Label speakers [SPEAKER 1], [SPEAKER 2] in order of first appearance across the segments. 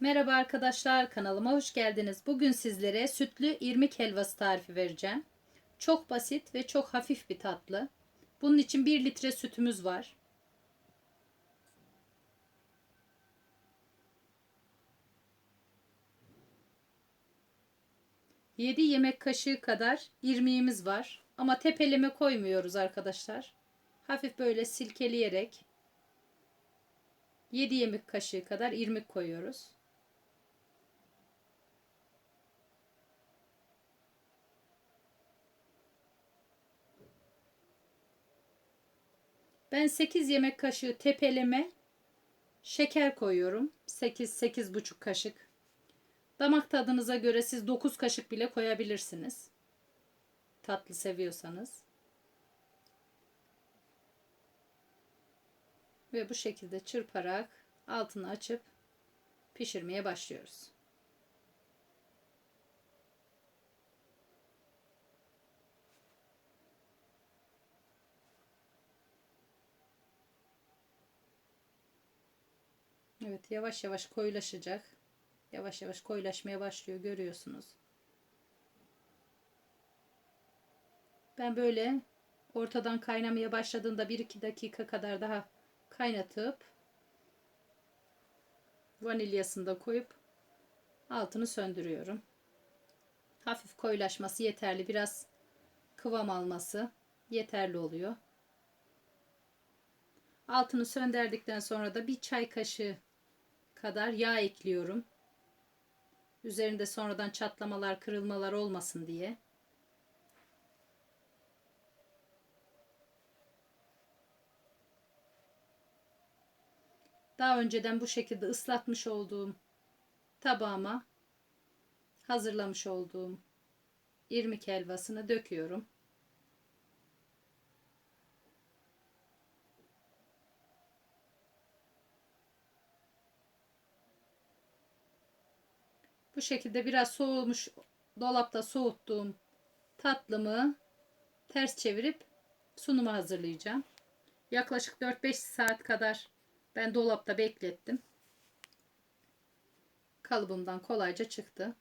[SPEAKER 1] Merhaba arkadaşlar kanalıma hoş geldiniz. Bugün sizlere sütlü irmik helvası tarifi vereceğim. Çok basit ve çok hafif bir tatlı. Bunun için 1 litre sütümüz var. Yedi yemek kaşığı kadar irmiğimiz var. Ama tepeleme koymuyoruz arkadaşlar. Hafif böyle silkeleyerek 7 yemek kaşığı kadar irmik koyuyoruz. Ben 8 yemek kaşığı tepeleme şeker koyuyorum. 8 8,5 kaşık. Damak tadınıza göre siz 9 kaşık bile koyabilirsiniz. Tatlı seviyorsanız. Ve bu şekilde çırparak altını açıp pişirmeye başlıyoruz. Evet yavaş yavaş koyulaşacak. Yavaş yavaş koyulaşmaya başlıyor görüyorsunuz. Ben böyle ortadan kaynamaya başladığında 1-2 dakika kadar daha kaynatıp vanilyasını da koyup altını söndürüyorum. Hafif koyulaşması yeterli. Biraz kıvam alması yeterli oluyor. Altını söndürdükten sonra da bir çay kaşığı kadar yağ ekliyorum. Üzerinde sonradan çatlamalar, kırılmalar olmasın diye. Daha önceden bu şekilde ıslatmış olduğum tabağıma hazırlamış olduğum irmik helvasını döküyorum. Bu şekilde biraz soğumuş dolapta soğuttuğum tatlımı ters çevirip sunuma hazırlayacağım. Yaklaşık 4-5 saat kadar ben dolapta beklettim. Kalıbımdan kolayca çıktı.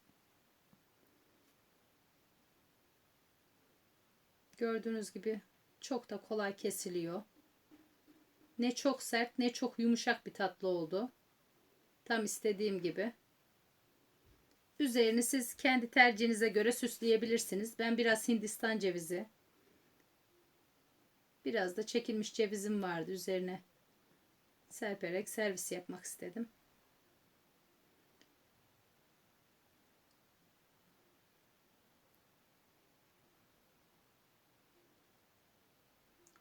[SPEAKER 1] Gördüğünüz gibi çok da kolay kesiliyor. Ne çok sert ne çok yumuşak bir tatlı oldu. Tam istediğim gibi. Üzerini siz kendi tercihinize göre süsleyebilirsiniz. Ben biraz Hindistan cevizi, biraz da çekilmiş cevizim vardı üzerine serperek servis yapmak istedim.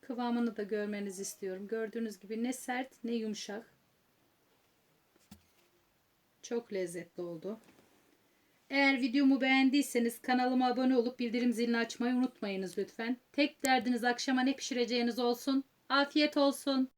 [SPEAKER 1] Kıvamını da görmenizi istiyorum. Gördüğünüz gibi ne sert ne yumuşak. Çok lezzetli oldu. Eğer videomu beğendiyseniz kanalıma abone olup bildirim zilini açmayı unutmayınız lütfen. Tek derdiniz akşama ne pişireceğiniz olsun. Afiyet olsun.